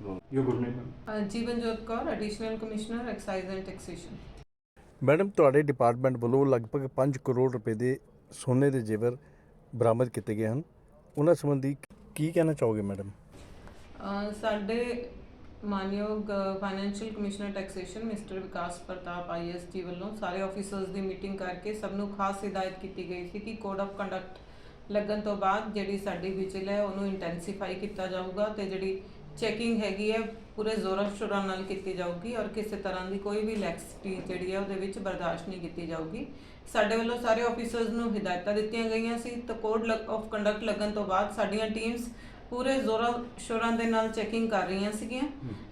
You good name uh, Jeevanjot Kaur additional commissioner excise and taxation madam ਤੁਹਾਡੇ department ਵੱਲੋਂ ਲਗਭਗ 5 ਕਰੋੜ ਰੁਪਏ ਦੇ ਸੋਨੇ ਦੇ ਜੇਵਰ ਬਰਾਮਦ ਕੀਤੇ ਗਏ ਹਨ। ਉਹਨਾਂ ਸੰਬੰਧੀ ਕੀ ਕਹਿਣਾ ਚਾਹੋਗੇ ਮੈਡਮ ਅ, ਸਾਡੇ ਮਾਨਯੋਗ financial commissioner taxation mister Vikas Pratap IAS ji ਵੱਲੋਂ ਸਾਰੇ ਆਫੀਸਰਸ ਦੀ ਮੀਟਿੰਗ ਕਰਕੇ ਸਭ ਨੂੰ ਖਾਸ ਹਿਦਾਇਤ ਕੀਤੀ ਗਈ ਸੀ ਕਿ ਕੋਡ ਆਫ ਕੰਡਕਟ ਲੱਗਣ ਤੋਂ ਬਾਅਦ ਜਿਹੜੀ ਸਾਡੀ ਵਿਜਿਲ ਹੈ ਉਹਨੂੰ ਇੰਟੈਂਸੀਫਾਈ ਕੀਤਾ ਜਾਊਗਾ ਤੇ ਜਿਹੜੀ ਚੈਕਿੰਗ ਹੈਗੀ ਹੈ ਪੂਰੇ ਜ਼ੋਰਾਂ ਸ਼ੋਰਾਂ ਨਾਲ ਕੀਤੀ ਜਾਊਗੀ ਔਰ ਕਿਸੇ ਤਰ੍ਹਾਂ ਦੀ ਕੋਈ ਵੀ ਲੈਕਸਿਟੀ ਜਿਹੜੀ ਹੈ ਉਹਦੇ ਵਿੱਚ ਬਰਦਾਸ਼ਤ ਨਹੀਂ ਕੀਤੀ ਜਾਊਗੀ। ਸਾਡੇ ਵੱਲੋਂ ਸਾਰੇ ਆਫੀਸਰਸ ਨੂੰ ਹਿਦਾਇਤਾਂ ਦਿੱਤੀਆਂ ਗਈਆਂ ਸੀ। ਤਾਂ ਕੋਡ ਆਫ ਕੰਡਕਟ ਲੱਗਣ ਤੋਂ ਬਾਅਦ ਸਾਡੀਆਂ ਟੀਮਸ ਪੂਰੇ ਜ਼ੋਰਾਂ ਸ਼ੋਰਾਂ ਦੇ ਨਾਲ ਚੈਕਿੰਗ ਕਰ ਰਹੀਆਂ ਸੀਗੀਆਂ।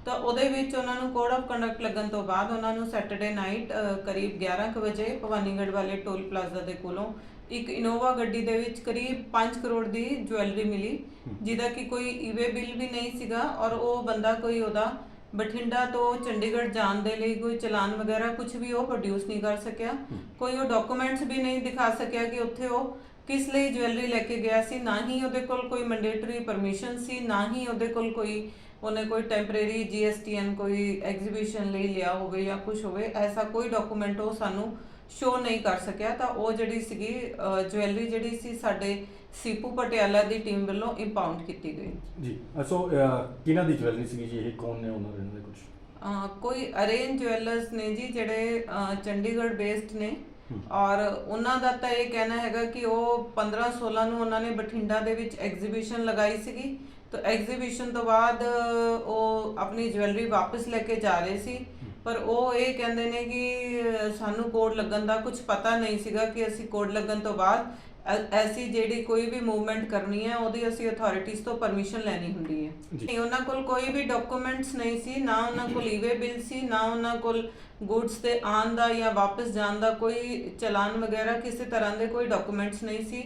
ਤਾਂ ਉਹਦੇ ਵਿੱਚ ਉਹਨਾਂ ਨੂੰ ਕੋਡ ਆਫ ਕੰਡਕਟ ਲੱਗਣ ਤੋਂ ਬਾਅਦ ਉਹਨਾਂ ਨੂੰ ਸੈਟਰਡੇ ਨਾਈਟ ਕਰੀਬ 11 ਕੁ ਵਜੇ ਭਵਾਨੀਗੜ੍ਹ ਵਾਲੇ ਟੋਲ ਪਲਾਜ਼ਾ ਦੇ ਕੋਲੋਂ ਇੱਕ ਇਨੋਵਾ ਗੱਡੀ ਦੇ ਵਿੱਚ ਕਰੀਬ 5 ਕਰੋੜ ਦੀ ਜੁਐਲਰੀ ਮਿਲੀ ਜਿਹਦਾ ਕਿ ਕੋਈ ਈਵੇ ਬਿੱਲ ਵੀ ਨਹੀਂ ਸੀਗਾ ਔਰ ਉਹ ਬੰਦਾ ਕੋਈ ਉਹਦਾ ਬਠਿੰਡਾ ਤੋਂ ਚੰਡੀਗੜ੍ਹ ਜਾਣ ਦੇ ਲਈ ਕੋਈ ਚਲਾਨ ਵਗੈਰਾ ਕੁਝ ਵੀ ਉਹ ਪ੍ਰੋਡਿਊਸ ਨਹੀਂ ਕਰ ਸਕਿਆ। ਕੋਈ ਉਹ ਡਾਕੂਮੈਂਟਸ ਵੀ ਨਹੀਂ ਦਿਖਾ ਸਕਿਆ ਕਿ ਉੱਥੇ ਉਹ ਕਿਸ ਲਈ ਜੁਐਲਰੀ ਲੈ ਕੇ ਗਿਆ ਸੀ। ਨਾ ਹੀ ਉਹਦੇ ਕੋਲ ਕੋਈ ਮੈਂਡੇਟਰੀ ਪਰਮਿਸ਼ਨ ਸੀ ਨਾ ਹੀ ਉਹਦੇ ਕੋਲ ਕੋਈ ਉਹਨੇ ਕੋਈ ਟੈਂਪਰੇਰੀ ਜੀਐਸਟੀਐਨ ਕੋਈ ਐਗਜ਼ੀਬਿਸ਼ਨ ਲਈ ਲਿਆ ਹੋਵੇ ਜਾਂ ਕੁਝ ਹੋਵੇ ਐਸਾ ਕੋਈ ਡਾਕੂਮੈਂਟ ਉਹ ਸਾਨੂੰ ਸ਼ੋ ਨਹੀਂ ਕਰ ਸਕਿਆ ਤਾਂ ਉਹ ਜਿਹੜੀ ਸੀਗੀ ਜੁਐਲਰੀ ਜਿਹੜੀ ਸੀ ਸਾਡੇ ਸੀਪੂ ਪਟਿਆਲਾ ਦੀ ਟੀਮ ਵੱਲੋਂ ਇੰਪਾਊਂਡ ਕੀਤੀ ਗਈ। ਜੀ ਸੋ ਕਿਹਨਾਂ ਦੀ ਜਵੈਲਰੀ ਸੀਗੀ ਜੀ? ਇਹ ਕੌਣ ਨੇ ਉਹਨਾਂ ਦੇ ਕੁਝ ਕੋਈ ਅਰੇਂਜ ਜੁਐਲਰਸ ਨੇ ਜੀ ਜਿਹੜੇ ਚੰਡੀਗੜ੍ਹ ਬੇਸਡ ਨੇ। ਔਰ ਉਹਨਾਂ ਦਾ ਤਾਂ ਇਹ ਕਹਿਣਾ ਹੈਗਾ ਕਿ ਉਹ 15 16 ਨੂੰ ਉਹਨਾਂ ਨੇ ਬਠਿੰਡਾ ਦੇ ਵਿੱਚ ਐਗਜ਼ੀਬਿਸ਼ਨ ਲਗਾਈ ਸੀਗੀ। ਤਾਂ ਐਗਜ਼ੀਬਿਸ਼ਨ ਤੋਂ ਬਾਅਦ ਉਹ ਆਪਣੀ ਜੁਐਲਰੀ ਵਾਪਸ ਲੈ ਕੇ ਜਾ ਰਹੇ ਸੀ। ਪਰ ਉਹ ਇਹ ਕਹਿੰਦੇ ਨੇ ਕਿ ਸਾਨੂੰ ਕੋਡ ਲੱਗਣ ਦਾ ਕੁਝ ਪਤਾ ਨਹੀਂ ਸੀਗਾ ਕਿ ਅਸੀਂ ਕੋਡ ਲੱਗਣ ਤੋਂ ਬਾਅਦ ਐਸੀ ਜਿਹੜੀ ਕੋਈ ਵੀ ਮੂਵਮੈਂਟ ਕਰਨੀ ਹੈ ਉਹਦੀ ਅਸੀਂ ਅਥਾਰਟੀਜ਼ ਤੋਂ ਪਰਮਿਸ਼ਨ ਲੈਣੀ ਹੁੰਦੀ ਹੈ। ਨਹੀਂ ਉਹਨਾਂ ਕੋਲ ਕੋਈ ਵੀ ਡਾਕੂਮੈਂਟਸ ਨਹੀਂ ਸੀ ਨਾ ਉਹਨਾਂ ਕੋਲ ਈਵੇ ਬਿੱਲ ਸੀ ਨਾ ਉਹਨਾਂ ਕੋਲ ਗੁੱਡਸ ਦੇ ਆਉਣ ਦਾ ਜਾਂ ਵਾਪਸ ਜਾਣ ਦਾ ਕੋਈ ਚਲਾਨ ਵਗੈਰਾ ਕਿਸੇ ਤਰ੍ਹਾਂ ਦੇ ਕੋਈ ਡਾਕੂਮੈਂਟਸ ਨਹੀਂ ਸੀ।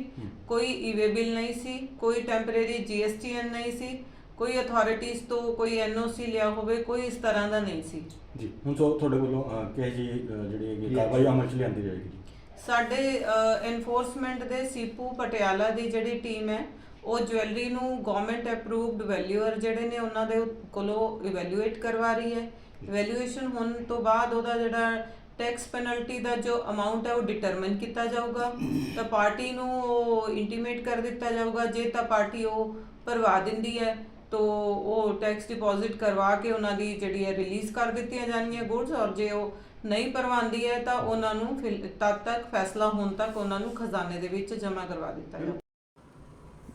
ਕੋਈ ਈਵੇ ਬਿੱਲ ਨਹੀਂ ਸੀ ਕੋਈ ਟੈਂਪਰੇਰੀ ਜੀਐਸਟੀਐਨ ਨਹੀਂ ਸੀ ਕੋਈ ਅਥਾਰਟੀਜ਼ ਤੋਂ ਕੋਈ ਐਨਓਸੀ ਲਿਆ ਹੋਵੇ ਕੋਈ ਇਸ ਤਰ੍ਹਾਂ ਦਾ ਨਹੀਂ ਸੀ। ਜੀ ਹੁਣ ਸੋ ਤੁਹਾਡੇ ਵੱਲੋਂ ਅਹ, ਕਿਹੋ ਜੀ ਜਿਹੜੀ ਹੈਗੀ ਕਾਰਵਾਈ ਅਮਲ ਚ ਲਿਆਂਦੀ ਜਾਏਗੀ ਜੀ? ਸਾਡੇ ਐਨਫੋਰਸਮੈਂਟ ਦੇ ਸੀਪੂ ਪਟਿਆਲਾ ਦੀ ਜਿਹੜੀ ਟੀਮ ਹੈ ਉਹ ਜੁਐਲਰੀ ਨੂੰ ਗਵਰਨਮੈਂਟ ਅਪਰੂਵਡ ਵੈਲਿਊਅਰ ਜਿਹੜੇ ਨੇ ਉਹਨਾਂ ਦੇ ਕੋਲੋਂ ਇਵੈਲੂਏਟ ਕਰਵਾ ਰਹੀ ਹੈ। ਇਵੈਲੂਏਸ਼ਨ ਹੋਣ ਤੋਂ ਬਾਅਦ ਉਹਦਾ ਜਿਹੜਾ ਟੈਕਸ ਪੈਨਲਟੀ ਦਾ ਜੋ ਅਮਾਉਂਟ ਹੈ ਉਹ ਡਿਟਰਮਿਨ ਕੀਤਾ ਜਾਊਗਾ। ਤਾਂ ਪਾਰਟੀ ਨੂੰ ਉਹ ਇੰਟੀਮੇਟ ਕਰ ਦਿੱਤਾ ਜਾਊਗਾ। ਜੇ ਤਾਂ ਪਾਰਟੀ ਉਹ ਭਰਵਾ ਦਿੰਦੀ ਹੈ ਤੋ ਉਹ ਟੈਕਸ ਡਿਪੋਜ਼ਿਟ ਕਰਵਾ ਕੇ ਉਹਨਾਂ ਦੀ ਜਿਹੜੀ ਹੈ ਰਿਲੀਜ਼ ਕਰ ਦਿੱਤੀਆਂ ਜਾਣਗੀਆਂ ਗੁੱਡਸ ਔਰ ਜੇ ਉਹ ਨਹੀਂ ਭਰਵਾਉਂਦੀ ਹੈ ਤਾਂ ਉਹਨਾਂ ਨੂੰ ਤਦ ਤੱਕ ਫੈਸਲਾ ਹੋਣ ਤੱਕ ਉਹਨਾਂ ਨੂੰ ਖਜ਼ਾਨੇ ਦੇ ਵਿੱਚ ਜਮ੍ਹਾਂ ਕਰਵਾ ਦਿੱਤਾ ਜਾਊਗਾ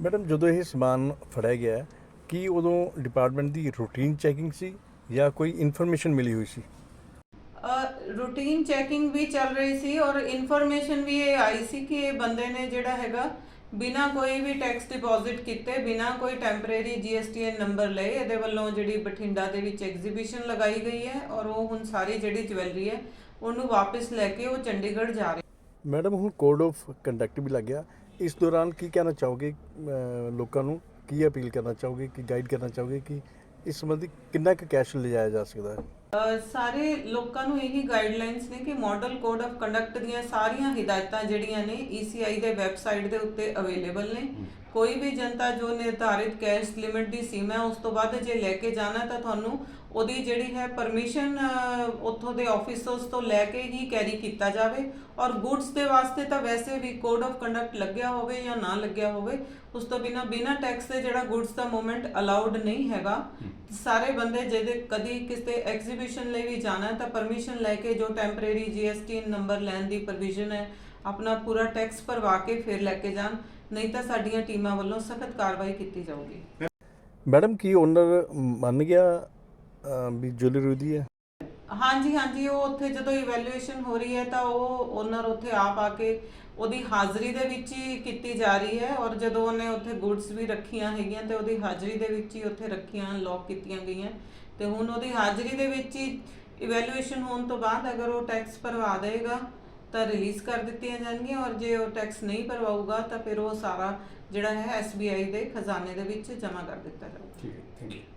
ਮੈਡਮ ਜਦੋਂ ਇਹ ਸਮਾਨ ਫੜਿਆ ਗਿਆ ਕੀ ਉਦੋਂ ਡਿਪਾਰਟਮੈਂਟ ਦੀ ਰੂਟੀਨ ਚੈਕਿੰਗ ਸੀ ਜਾਂ ਕੋਈ ਇਨਫੋਰਮੇਸ਼ਨ ਮਿਲੀ ਹੋਈ ਸੀ? ਰੂਟੀਨ ਚੈਕਿੰਗ ਵੀ ਚੱਲ ਰਹੀ ਸੀ ਔਰ ਇਨਫੋਰਮੇਸ਼ਨ ਵੀ ਇਹ ਆਈ ਸੀ ਕਿ ਇਹ ਬੰਦੇ ਨੇ ਜਿਹੜਾ ਹੈਗਾ ਬਿਨਾ ਕੋਈ ਵੀ ਟੈਕਸ ਡਿਪੋਜ਼ਿਟ ਕੀਤੇ, ਬਿਨਾ ਕੋਈ ਟੈਂਪਰੇਰੀ ਜੀਐਸਟੀਐਨ ਨੰਬਰ ਲਏ, ਇਹਦੇ ਵੱਲੋਂ ਜਿਹੜੀ ਬਠਿੰਡਾ ਦੇ ਵਿੱਚ ਐਗਜ਼ੀਬਿਸ਼ਨ ਲਗਾਈ ਗਈ ਹੈ ਔਰ ਉਹ ਹੁਣ ਸਾਰੀ ਜਿਹੜੀ ਜਵੈਲਰੀ ਹੈ, ਉਹਨੂੰ ਵਾਪਸ ਲੈ ਕੇ ਉਹ ਚੰਡੀਗੜ੍ਹ ਜਾ ਰਹੇ ਮੈਡਮ, ਹੁਣ ਕੋਡ ਆਫ ਕੰਡਕਟ ਵੀ ਲੱਗ ਗਿਆ। ਇਸ ਦੌਰਾਨ ਕੀ ਕਹਿਣਾ ਚਾਹੋਗੇ ਲੋਕਾਂ ਨੂੰ? ਕੀ ਅਪੀਲ ਕਰਨਾ ਚਾਹੋਗੇ, ਕਿ ਗਾਈਡ ਕਰਨਾ ਚਾਹੋਗੇ ਕਿ ਇਸ ਸੰਬੰਧੀ ਕਿੰਨਾ ਕੁ ਕੈਸ਼ ਲਿਜਾਇਆ ਜਾ ਸਕਦਾ ਹੈ? ਸਾਰੇ ਲੋਕਾਂ ਨੂੰ ਇਹੀ ਗਾਈਡਲਾਈਨਸ ਨੇ ਕਿ ਮਾਡਲ ਕੋਡ ਆਫ ਕੰਡਕਟ ਦੀਆਂ ਸਾਰੀਆਂ ਹਿਦਾਇਤਾਂ ਜਿਹੜੀਆਂ ਨੇ ECI ਦੇ ਵੈਬਸਾਈਟ ਦੇ ਉੱਤੇ ਅਵੇਲੇਬਲ ਨੇ। ਕੋਈ ਵੀ ਜਨਤਾ ਜੋ ਨਿਰਧਾਰਿਤ ਕੈਸ਼ ਲਿਮਿਟ ਦੀ ਸੀਮਾ ਉਸ ਤੋਂ ਵੱਧ ਜੇ ਲੈ ਕੇ ਜਾਣਾ ਤਾਂ ਤੁਹਾਨੂੰ ਉਹਦੀ ਜਿਹੜੀ ਹੈ ਪਰਮਿਸ਼ਨ ਉੱਥੋਂ ਦੇ ਆਫੀਸਰਸ ਤੋਂ ਲੈ ਕੇ ਹੀ ਕੈਰੀ ਕੀਤਾ ਜਾਵੇ। ਔਰ ਗੁੱਡਸ ਦੇ ਵਾਸਤੇ ਤਾਂ ਵੈਸੇ ਵੀ ਕੋਡ ਆਫ ਕੰਡਕਟ ਲੱਗਿਆ ਹੋਵੇ ਜਾਂ ਨਾ ਲੱਗਿਆ ਹੋਵੇ ਉਸ ਤੋਂ ਬਿਨਾ ਬਿਨਾ ਟੈਕਸ ਦੇ ਜਿਹੜਾ ਗੁੱਡਸ ਦਾ ਮੂਵਮੈਂਟ ਅਲਾਉਡ ਨਹੀਂ ਹੈਗਾ। ਸਾਰੇ ਬੰਦੇ ਜਿਹਦੇ ਕਦੀ ਕਿਸੇ ਐਗਜ਼ੀਬਿਸ਼ਨ ਲਈ ਵੀ ਜਾਣਾ ਤਾਂ ਪਰਮਿਸ਼ਨ ਲੈ ਕੇ ਜੋ ਟੈਂਪਰੇਰੀ GST ਨੰਬਰ ਲੈਣ ਦੀ ਪ੍ਰੋਵੀਜ਼ਨ ਹੈ ਆਪਣਾ ਪੂਰਾ ਟੈਕਸ ਭਰਵਾ ਕੇ ਫਿਰ ਲੈ ਕੇ ਜਾਣ ਨਹੀਂ ਤਾਂ ਸਾਡੀਆਂ ਟੀਮਾਂ ਵੱਲੋਂ ਸਖਤ ਕਾਰਵਾਈ ਕੀਤੀ ਜਾਊਗੀ। ਮੈਡਮ ਕੀ ਓਨਰ ਮੰਨ ਗਿਆ ਵੀ ਜੁਐਲਰੀ ਉਹਦੀ ਹੈ? ਹਾਂਜੀ ਹਾਂਜੀ ਉਹ ਉੱਥੇ ਜਦੋਂ ਇਵੈਲੂਏਸ਼ਨ ਹੋ ਰਹੀ ਹੈ ਤਾਂ ਉਹ ਓਨਰ ਉੱਥੇ ਆਪ ਆ ਕੇ ਉਹਦੀ ਹਾਜ਼ਰੀ ਦੇ ਵਿੱਚ ਹੀ ਕੀਤੀ ਜਾ ਰਹੀ ਹੈ ਔਰ ਜਦੋਂ ਉਹਨੇ ਉੱਥੇ ਗੁੱਡਸ ਵੀ ਰੱਖੀਆਂ ਹੈਗੀਆਂ ਤੇ ਉਹਦੀ ਹਾਜ਼ਰੀ ਦੇ ਵਿੱਚ ਹੀ ਉੱਥੇ ਰੱਖੀਆਂ ਲੌਕ ਕੀਤੀਆਂ ਗਈਆਂ। ਤੇ ਹੁਣ ਉਹਦੀ ਹਾਜ਼ਰੀ ਦੇ ਵਿੱਚ ਹੀ ਇਵੈਲੂਏਸ਼ਨ ਹੋਣ ਤੋਂ ਬਾਅਦ ਅਗਰ ਉਹ ਟੈਕਸ ਭਰਵਾ ਦੇਗਾ ਤਾਂ ਰਿਲੀਜ਼ ਕਰ ਦਿੱਤੀਆਂ ਜਾਣਗੀਆਂ ਔਰ ਜੇ ਉਹ ਟੈਕਸ ਨਹੀਂ ਭਰਵਾਊਗਾ, ਤਾਂ ਫਿਰ ਉਹ ਸਾਰਾ ਜਿਹੜਾ ਹੈ SBI ਦੇ ਖਜ਼ਾਨੇ ਦੇ ਵਿੱਚ ਜਮ੍ਹਾਂ ਕਰ ਦਿੱਤਾ ਜਾਊਗਾ। ਠੀਕ ਹੈ ਥੈਂਕ ਯੂ